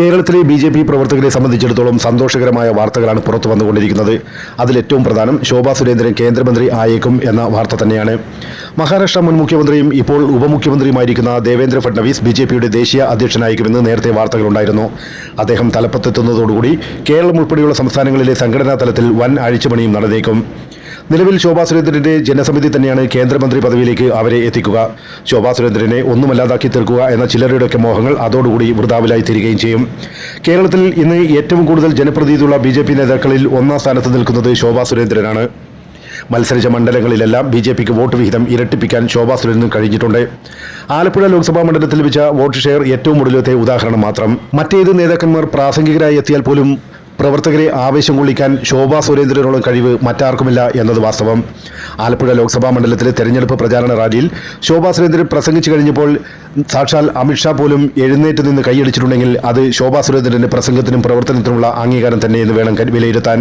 കേരളത്തിലെ B J P പ്രവർത്തകരെ സംബന്ധിച്ചിടത്തോളം സന്തോഷകരമായ വാർത്തകളാണ് പുറത്തു വന്നുകൊണ്ടിരിക്കുന്നത്. അതിലേറ്റവും പ്രധാനം ശോഭാ സുരേന്ദ്രൻ കേന്ദ്രമന്ത്രി ആയേക്കും എന്ന വാർത്ത തന്നെയാണ്. മഹാരാഷ്ട്ര മുൻ മുഖ്യമന്ത്രിയും ഇപ്പോൾ ഉപമുഖ്യമന്ത്രിയുമായിരിക്കുന്ന ദേവേന്ദ്ര ഫഡ്നവീസ് ബി ജെ പിയുടെ ദേശീയ അധ്യക്ഷനായിരിക്കുമെന്ന് നേരത്തെ വാർത്തകളുണ്ടായിരുന്നു. അദ്ദേഹം തലപ്പത്തെത്തുന്നതോടുകൂടി കേരളം ഉൾപ്പെടെയുള്ള സംസ്ഥാനങ്ങളിലെ സംഘടനാ തലത്തിൽ വൻ അഴിച്ചുപണിയും നടന്നേക്കും. നിലവിൽ ശോഭാ സുരേന്ദ്രന്റെ ജനസമിതി തന്നെയാണ് കേന്ദ്രമന്ത്രി പദവിയിലേക്ക് അവരെ എത്തിക്കുക. ശോഭാ സുരേന്ദ്രനെ ഒന്നുമല്ലാതാക്കി തീർക്കുക എന്ന ചിലരുടെയൊക്കെ മോഹങ്ങൾ അതോടുകൂടി വൃതാവിലായി തീരുകയും ചെയ്യും. കേരളത്തിൽ ഇന്ന് ഏറ്റവും കൂടുതൽ ജനപ്രതിനിധിയുള്ള ബി ജെ പി നേതാക്കളിൽ ഒന്നാം സ്ഥാനത്ത് നിൽക്കുന്നത് ശോഭാ സുരേന്ദ്രനാണ്. മത്സരിച്ച മണ്ഡലങ്ങളിലെല്ലാം ബി ജെ പിക്ക് വോട്ട് വിഹിതം ഇരട്ടിപ്പിക്കാൻ ശോഭാ സുരേന്ദ്രൻ കഴിഞ്ഞിട്ടുണ്ട്. ആലപ്പുഴ ലോക്സഭാ മണ്ഡലത്തിൽ വെച്ച വോട്ട് ഷെയർ ഏറ്റവും ഒടുവിലത്തെ ഉദാഹരണം മാത്രം. മറ്റേത് നേതാക്കന്മാർ പ്രാസംഗികരായി എത്തിയാൽ പോലും പ്രവർത്തകരെ ആവേശം കൊള്ളിക്കാൻ ശോഭാ സുരേന്ദ്രനോളം കഴിവ് മറ്റാർക്കുമില്ല എന്നത് വാസ്തവം. ആലപ്പുഴ ലോക്സഭാ മണ്ഡലത്തിലെ തെരഞ്ഞെടുപ്പ് പ്രചാരണ റാലിയിൽ ശോഭാ സുരേന്ദ്രൻ പ്രസംഗിച്ചു കഴിഞ്ഞപ്പോൾ സാക്ഷാൽ അമിത്ഷാ പോലും എഴുന്നേറ്റ് നിന്ന് കൈയടിച്ചിട്ടുണ്ടെങ്കിൽ അത് ശോഭാ സുരേന്ദ്രന്റെ പ്രസംഗത്തിനും പ്രവർത്തനത്തിനുമുള്ള അംഗീകാരം തന്നെ എന്ന് വേണം വിലയിരുത്താൻ.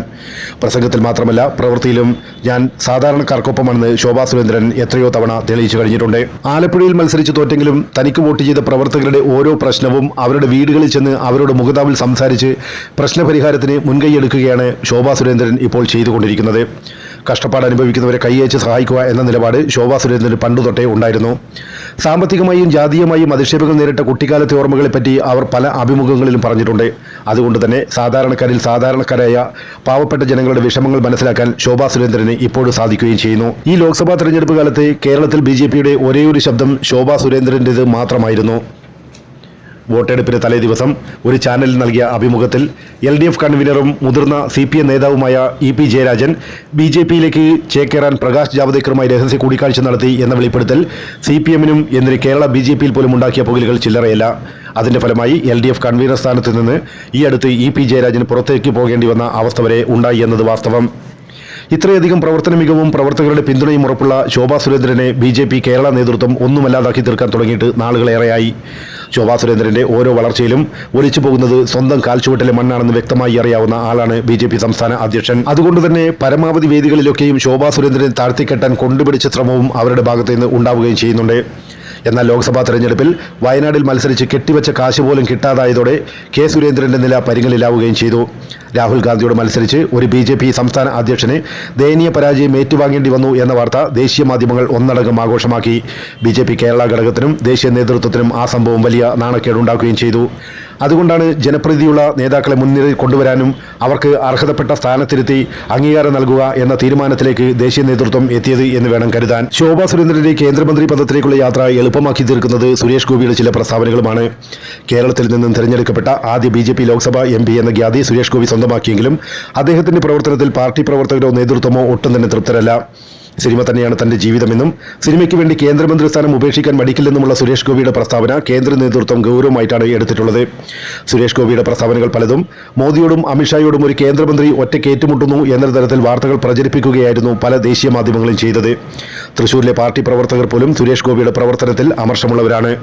പ്രസംഗത്തിൽ മാത്രമല്ല പ്രവൃത്തിയിലും ഞാൻ സാധാരണക്കാർക്കൊപ്പമാണെന്ന് ശോഭാ സുരേന്ദ്രൻ എത്രയോ തവണ തെളിയിച്ചു കഴിഞ്ഞിട്ടുണ്ട്. ആലപ്പുഴയിൽ മത്സരിച്ച് തോറ്റെങ്കിലും തനിക്ക് വോട്ട് ചെയ്ത പ്രവർത്തകരുടെ ഓരോ പ്രശ്നവും അവരുടെ വീടുകളിൽ ചെന്ന് അവരോട് മുഖതാവിൽ സംസാരിച്ച് പ്രശ്നപരിഹാരത്തിന് മുൻകൈയെടുക്കുകയാണ് ശോഭാ സുരേന്ദ്രൻ ഇപ്പോൾ ചെയ്തുകൊണ്ടിരിക്കുന്നത്. കഷ്ടപ്പാട് അനുഭവിക്കുന്നവരെ കൈയച്ച് സഹായിക്കുക എന്ന നിലപാട് ശോഭാ സുരേന്ദ്രന് പണ്ടു തൊട്ടേ ഉണ്ടായിരുന്നു. സാമ്പത്തികമായും ജാതീയമായും അധിക്ഷേപങ്ങൾ നേരിട്ട കുട്ടിക്കാലത്തെ ഓർമ്മകളെപ്പറ്റി അവർ പല അഭിമുഖങ്ങളിലും പറഞ്ഞിട്ടുണ്ട്. അതുകൊണ്ട് തന്നെ സാധാരണക്കാരിൽ സാധാരണക്കാരായ പാവപ്പെട്ട ജനങ്ങളുടെ വിഷമങ്ങൾ മനസ്സിലാക്കാൻ ശോഭാ സുരേന്ദ്രന് ഇപ്പോഴും സാധിക്കുകയും ചെയ്യുന്നു. ഈ ലോക്സഭാ തെരഞ്ഞെടുപ്പ് കാലത്ത് കേരളത്തിൽ ബി ജെ പിയുടെ ഒരേയൊരു ശബ്ദം ശോഭാ സുരേന്ദ്രന്റേത് മാത്രമായിരുന്നു. വോട്ടെടുപ്പിന് തലേ ദിവസം ഒരു ചാനലിൽ നൽകിയ അഭിമുഖത്തിൽ എൽ ഡി എഫ് കൺവീനറും മുതിർന്ന സി പി എം നേതാവുമായ E P Jayarajan B J പിയിലേക്ക് ചേക്കേറാൻ പ്രകാശ് ജാവദേക്കറുമായി രഹസ്യ കൂടിക്കാഴ്ച നടത്തി എന്ന വെളിപ്പെടുത്തൽ സി പി എമ്മിനും എന്തിന് കേരള ബി ജെ പിയിൽ പോലും ഉണ്ടാക്കിയ പുകലുകൾ ചില്ലറയല്ല. അതിന്റെ ഫലമായി എൽ ഡി എഫ് കൺവീനർ സ്ഥാനത്ത് നിന്ന് ഈ അടുത്ത് ഇ പി ജയരാജൻ പുറത്തേക്ക് പോകേണ്ടി വന്ന അവസ്ഥ വരെ ഉണ്ടായി എന്നത് വാസ്തവം. ഇത്രയധികം പ്രവർത്തന മികവും പ്രവർത്തകരുടെ പിന്തുണയും ഉറപ്പുള്ള ശോഭാ സുരേന്ദ്രനെ ബി ജെ പി കേരള നേതൃത്വം ഒന്നുമല്ലാതാക്കി തീർക്കാൻ തുടങ്ങിയിട്ട് നാളുകളേറെയായി. ശോഭാ സുരേന്ദ്രന്റെ ഓരോ വളർച്ചയിലും ഒലിച്ചു പോകുന്നത് സ്വന്തം കാൽച്ചുവട്ടിലെ മണ്ണാണെന്ന് വ്യക്തമായി അറിയാവുന്ന ആളാണ് ബി ജെ പി സംസ്ഥാന അധ്യക്ഷൻ. അതുകൊണ്ട് തന്നെ പരമാവധി വേദികളിലൊക്കെയും ശോഭാ സുരേന്ദ്രനെ താഴ്ത്തിക്കെട്ടാൻ കൊണ്ടുപിടിച്ച ശ്രമവും അവരുടെ ഭാഗത്തുനിന്ന് ഉണ്ടാവുകയും ചെയ്യുന്നുണ്ട്. എന്നാൽ ലോക്സഭാ തെരഞ്ഞെടുപ്പിൽ വയനാടിൽ മത്സരിച്ച് കെട്ടിവെച്ച കാശ് പോലും കിട്ടാതായതോടെ കെ സുരേന്ദ്രന്റെ നില പരിങ്ങലിലാവുകയും ചെയ്തു. രാഹുൽ ഗാന്ധിയോട് മത്സരിച്ച് ഒരു ബി ജെ പി സംസ്ഥാന അധ്യക്ഷന് ദയനീയ പരാജയം ഏറ്റുവാങ്ങേണ്ടി വന്നു എന്ന വാർത്ത ദേശീയ മാധ്യമങ്ങൾ ഒന്നടങ്കം ആഘോഷമാക്കി. ബി ജെ പി കേരള ഘടകത്തിനും ദേശീയ നേതൃത്വത്തിനും ആ സംഭവം വലിയ നാണക്കേടുണ്ടാക്കുകയും ചെയ്തു. അതുകൊണ്ടാണ് ജനപ്രീതിയുള്ള നേതാക്കളെ മുൻനിരയിൽ കൊണ്ടുവരാനും അവർക്ക് അർഹതപ്പെട്ട സ്ഥാനത്തിരുത്തി അംഗീകാരം നൽകുക എന്ന തീരുമാനത്തിലേക്ക് ദേശീയ നേതൃത്വം എത്തിയത് എന്ന് വേണം കരുതാൻ. ശോഭാ സുരേന്ദ്രന്റെ കേന്ദ്രമന്ത്രി പദത്തിലേക്കുള്ള യാത്ര എളുപ്പമാക്കി തീർക്കുന്നത് സുരേഷ് ഗോപിയുടെ ചില പ്രസ്താവനകളുമാണ്. കേരളത്തിൽ നിന്നും തിരഞ്ഞെടുക്കപ്പെട്ട ആദ്യ B J P Lok Sabha M P എന്ന ഖ്യാതി സുരേഷ് ഗോപി സ്വന്തമാക്കിയെങ്കിലും അദ്ദേഹത്തിന്റെ പ്രവർത്തനത്തിൽ പാർട്ടി പ്രവർത്തകരോ നേതൃത്വമോ ഒട്ടും തന്നെ തൃപ്തരല്ല. സിനിമ തന്നെയാണ് തന്റെ ജീവിതമെന്നും സിനിമയ്ക്ക് വേണ്ടി കേന്ദ്രമന്ത്രി സ്ഥാനം ഉപേക്ഷിക്കാൻ മടിക്കില്ലെന്നുമുള്ള സുരേഷ് ഗോപിയുടെ പ്രസ്താവന കേന്ദ്ര നേതൃത്വം ഗൗരവമായിട്ടാണ് എടുത്തിട്ടുള്ളത്. സുരേഷ് ഗോപിയുടെ പ്രസ്താവനകൾ പലതും മോദിയോടും അമിത്ഷായോടും ഒരു കേന്ദ്രമന്ത്രി ഒറ്റയ്ക്ക് ഏറ്റുമുട്ടുന്നു എന്ന തരത്തിൽ വാർത്തകൾ പ്രചരിപ്പിക്കുകയായിരുന്നു പല ദേശീയ മാധ്യമങ്ങളും ചെയ്തത്. തൃശൂരിലെ പാർട്ടി പ്രവർത്തകർ പോലും സുരേഷ് ഗോപിയുടെ പ്രവർത്തനത്തിൽ അമർഷമുള്ളവരാണ്.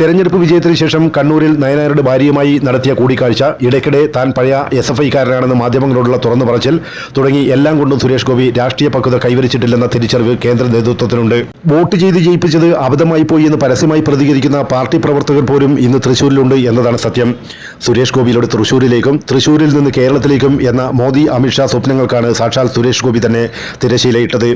തെരഞ്ഞെടുപ്പ് വിജയത്തിന് ശേഷം കണ്ണൂരിൽ നയനാരുടെ ഭാര്യയുമായി നടത്തിയ കൂടിക്കാഴ്ച. ഇടയ്ക്കിടെ താൻ പഴയ എസ് എഫ് ഐക്കാരനാണെന്ന് മാധ്യമങ്ങളോടുള്ള തുറന്നു പറച്ചിൽ. തുടങ്ങി എല്ലാം കൊണ്ടും സുരേഷ് ഗോപി രാഷ്ട്രീയ പക്വത കൈവരിച്ചിട്ടില്ലെന്ന തിരിച്ചറിവ് കേന്ദ്ര നേതൃത്വത്തിനുണ്ട്. വോട്ട് ചെയ്ത് ജയിപ്പിച്ചത് അബദ്ധമായി പോയി എന്ന് പരസ്യമായി പ്രതികരിക്കുന്ന പാർട്ടി പ്രവർത്തകർ പോലും ഇന്ന് തൃശൂരിലുണ്ട് എന്നതാണ് സത്യം. സുരേഷ് ഗോപിയിലൂടെ തൃശൂരിലേക്കും തൃശൂരിൽ നിന്ന് കേരളത്തിലേക്കും എന്ന മോദി അമിത്ഷാ സ്വപ്നങ്ങൾക്കാണ് സാക്ഷാൽ സുരേഷ് ഗോപി തന്നെ തിരശീലയിട്ടത്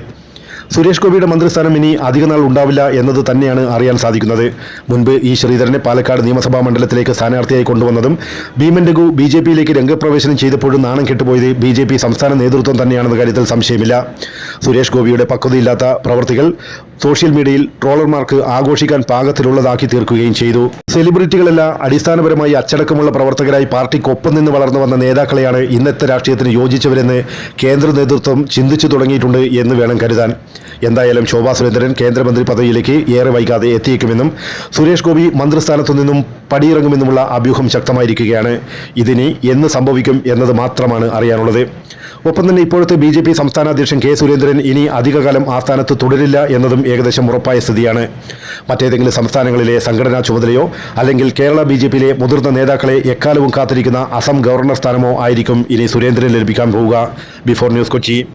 സുരേഷ് ഗോപിയുടെ മന്ത്രിസ്ഥാനം ഇനി അധികനാൾ ഉണ്ടാവില്ല എന്നത് തന്നെയാണ് അറിയാൻ സാധിക്കുന്നത്. മുൻപ് ഈ ശ്രീധരനെ പാലക്കാട് നിയമസഭാ മണ്ഡലത്തിലേക്ക് സ്ഥാനാർത്ഥിയായി കൊണ്ടുവന്നതും ഭീമൻ രഘു ബി ജെ പിയിലേക്ക് രംഗപ്രവേശനം ചെയ്തപ്പോഴും നാണം കെട്ടുപോയത് ബി ജെ പി സംസ്ഥാന നേതൃത്വം തന്നെയാണെന്ന കാര്യത്തിൽ സംശയമില്ല. സുരേഷ് ഗോപിയുടെ പക്വതയില്ലാത്ത പ്രവർത്തികൾ സോഷ്യൽ മീഡിയയിൽ ട്രോളർമാർക്ക് ആഘോഷിക്കാൻ പാകത്തിലുള്ളതാക്കി തീർക്കുകയും ചെയ്തു. സെലിബ്രിറ്റികളല്ല അടിസ്ഥാനപരമായി അച്ചടക്കമുള്ള പ്രവർത്തകരായി പാർട്ടിക്കൊപ്പം നിന്ന് വളർന്നു വന്ന നേതാക്കളെയാണ് ഇന്നത്തെ രാഷ്ട്രീയത്തിന് യോജിച്ചവരെന്ന് കേന്ദ്ര നേതൃത്വം ചിന്തിച്ചു തുടങ്ങിയിട്ടുണ്ട് എന്ന് വേണം കരുതാൻ. എന്തായാലും ശോഭാ സുരേന്ദ്രൻ കേന്ദ്രമന്ത്രി പദവിയിലേക്ക് ഏറെ വൈകാതെ എത്തിയേക്കുമെന്നും സുരേഷ് ഗോപി മന്ത്രിസ്ഥാനത്തു നിന്നും പടിയിറങ്ങുമെന്നുമുള്ള അഭ്യൂഹം ശക്തമായിരിക്കുകയാണ്. ഇതിനി എന്ന് സംഭവിക്കും എന്നത് മാത്രമാണ് അറിയാനുള്ളത്. ഒപ്പം തന്നെ ഇപ്പോഴത്തെ ബി ജെ പി സംസ്ഥാന അധ്യക്ഷൻ കെ സുരേന്ദ്രൻ ഇനി അധികകാലം ആ സ്ഥാനത്ത് തുടരില്ല എന്നതും ഏകദേശം ഉറപ്പായ സ്ഥിതിയാണ്. മറ്റേതെങ്കിലും സംസ്ഥാനങ്ങളിലെ സംഘടനാ ചുമതലയോ അല്ലെങ്കിൽ കേരള ബി ജെ പിയിലെ മുതിർന്ന നേതാക്കളെ എക്കാലവും കാത്തിരിക്കുന്ന അസം ഗവർണർ സ്ഥാനമോ ആയിരിക്കും ഇനി സുരേന്ദ്രൻ ലഭിക്കാൻ പോവുക. Before news Kochi.